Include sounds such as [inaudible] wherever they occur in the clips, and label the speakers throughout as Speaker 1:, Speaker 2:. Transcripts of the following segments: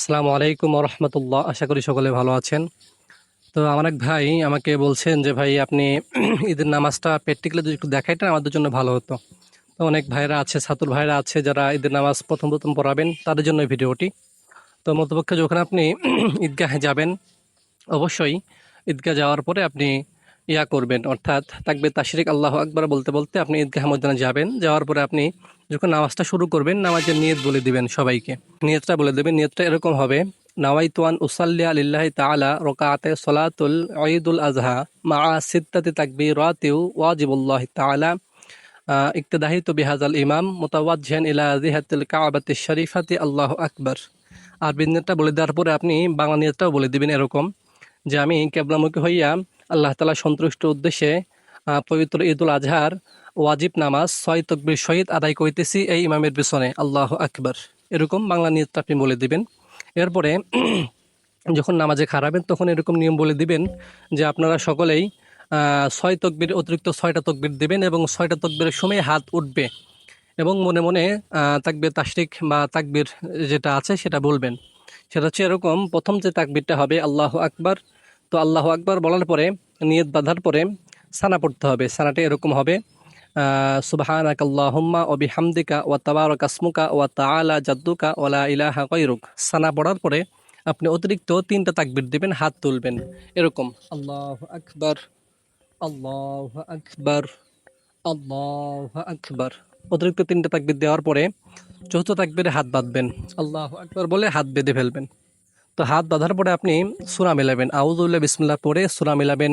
Speaker 1: আসসালামু আলাইকুম রহমতুল্লাহ। আশা করি সকলে ভালো আছেন। তো আমার এক ভাই আমাকে বলছেন যে, ভাই, আপনি [clears throat] ঈদের নামাজটা প্র্যাকটিক্যালি যদি একটু দেখাইতেন, আমাদের জন্য ভালো হতো। তো অনেক ভাইরা আছে, ছাত্র ভাইরা আছে, যারা ঈদের নামাজ প্রথম প্রথম পড়াবেন, তাদের জন্য ভিডিওটি। তো মতপক্ষে যখন আপনি [clears throat] ঈদগাহে যাবেন, অবশ্যই ঈদগাহ যাওয়ার পরে আপনি ইয়া করবেন। অর্থাৎ তাকবে তাশরিক আল্লাহ আকবার বলতে বলতে আপনি ঈদগাহ ময়দানে যাবেন। যাওয়ার পরে আপনি যখন নামাজটা শুরু করবেন, নামাজের নিয়ত বলে দিবেন সবাইকে। নিয়তটা বলে দেবেন, নিয়তটা এরকম হবে, নাওয়াইতুয়ান উসাল্লি আলিল্লাহ তাআলা রকাআতে সলাতুল ঈদুল আজহা মা সিত্তাতি তাকবীরাতিউ ওয়াজিবুল্লাহ তাআলা ইক্তদাহিত বিহাজাল ইমাম মুতাওয়াজ্জিহান ইলা জিহাতিল কাবাতি শরীফাতি আল্লাহু আকবার। আর বিন্যতটা বলে দেওয়ার পরে আপনি বাংলা নিয়তটাও বলে দিবেন এরকম। যে আমি কেবলামুখী হইয়া আল্লাহ তালা সন্তুষ্ট উদ্দেশ্যে পবিত্র ঈদুল আজহার ওয়াজিব নামাজ ছয় তকবির সহিত আদায় করিতেছি এই ইমামের পিছনে। আল্লাহ আকবর। এরকম বাংলা নিয়তটা আপনি বলে দিবেন। এরপরে [clears throat] যখন নামাজে খারাবেন তখন এরকম নিয়ম বলে দিবেন যে আপনারা সকলেই ছয় তকবির, অতিরিক্ত ছয়টা তকবির দিবেন এবং ছয়টা তকবিরের সময় হাত উঠবে এবং মনে মনে তাকবির তাশরিক বা তাকবির যেটা আছে সেটা বলবেন। সেটা হচ্ছে এরকম, প্রথম যে তাকবিরটা হবে আল্লাহ আকবার তো আল্লাহ আকবার বলার পরে, নিয়ত বাঁধার পরে সানা পড়তে হবে। সানাটা এরকম হবে সুবাহানাক আল্লাহুম্মা ও বিহামদিকা ওয়া তাবারাক আসমুকা ওয়া তাআলা জাদ্দুকা ওয়া ইলাহা গায়রুক। সানা পড়ার পরে আপনি অতিরিক্ত তিনটা তাকবির দিবেন, হাত তুলবেন। এরকম, আল্লাহ আকবার আল্লাহ আকবার আল্লাহ আকবার। অতিরিক্ত তিনটা তাকবির দেওয়ার পরে চতুর্থ তাকবিরে হাত বাঁধবেন। আল্লাহ আকবার বলে হাত বেঁধে ফেলবেন। তো হাত বাঁধার পরে আপনি সুরা মেলাবেন। আউজুল্লাহ বিসমুল্লাহ পরে সুরা মেলাবেন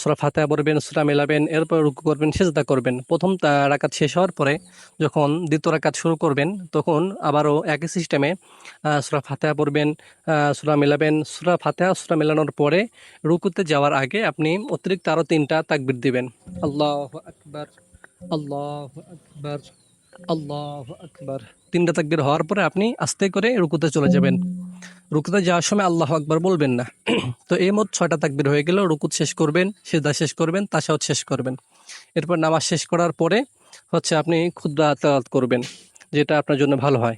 Speaker 1: সুরা ফাতেহা পড়বেন, সুরা মেলাবেন, এরপর রুকু করবেন, সেজদা করবেন। প্রথম রাকাত শেষ হওয়ার পরে যখন দ্বিতীয় রাকাত শুরু করবেন, তখন আবারও একই সিস্টেমে সুরা ফাতেহা পড়বেন সুরা মেলাবেন। সুরা ফাতেহা, সুরা মেলানোর পরে রুকুতে যাওয়ার আগে আপনি অতিরিক্ত আরও তিনটা তাকবির দিবেন। আল্লাহ আকবার আল্লাহ আকবার আল্লাহ আকবার। তিনটা তাকবির হওয়ার পরে আপনি আস্তে করে রুকুতে চলে যাবেন। রুকুতে যাওয়ার সময় আল্লাহ আকবার বলবেন না। [clears throat] তো এই মোট ছয়টা তাকবির হয়ে গেল। রুকুত শেষ করবেন সেদা শেষ করবেন তাসাউদ শেষ করবেন। এরপর নামাজ শেষ করার পরে হচ্ছে আপনি ক্ষুদ্রা তেলাওয়াত করবেন, যেটা আপনার জন্য ভালো হয়।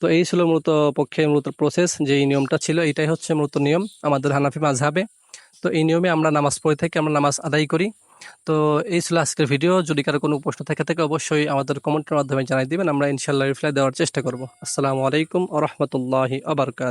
Speaker 1: তো এই ছিল মূলত পক্ষে মূলত প্রসেস যে এই নিয়মটা ছিল, এটাই হচ্ছে মূলত নিয়ম আমাদের হানাফি মাঝহাবে তো এই নিয়মে আমরা নামাজ পড়ে থাকি আমরা নামাজ আদায় করি। তো এই ছিল আজকের ভিডিও যদি কারও কোনো প্রশ্ন থেকে, থাকে অবশ্যই আমাদের কমেন্টের মাধ্যমে জানাই দিবেন। আমরা ইনশাল্লাহ রিপ্লাই দেওয়ার চেষ্টা করব। আসসালামু আলাইকুম আ রহমতুল্লাহি আবরকাত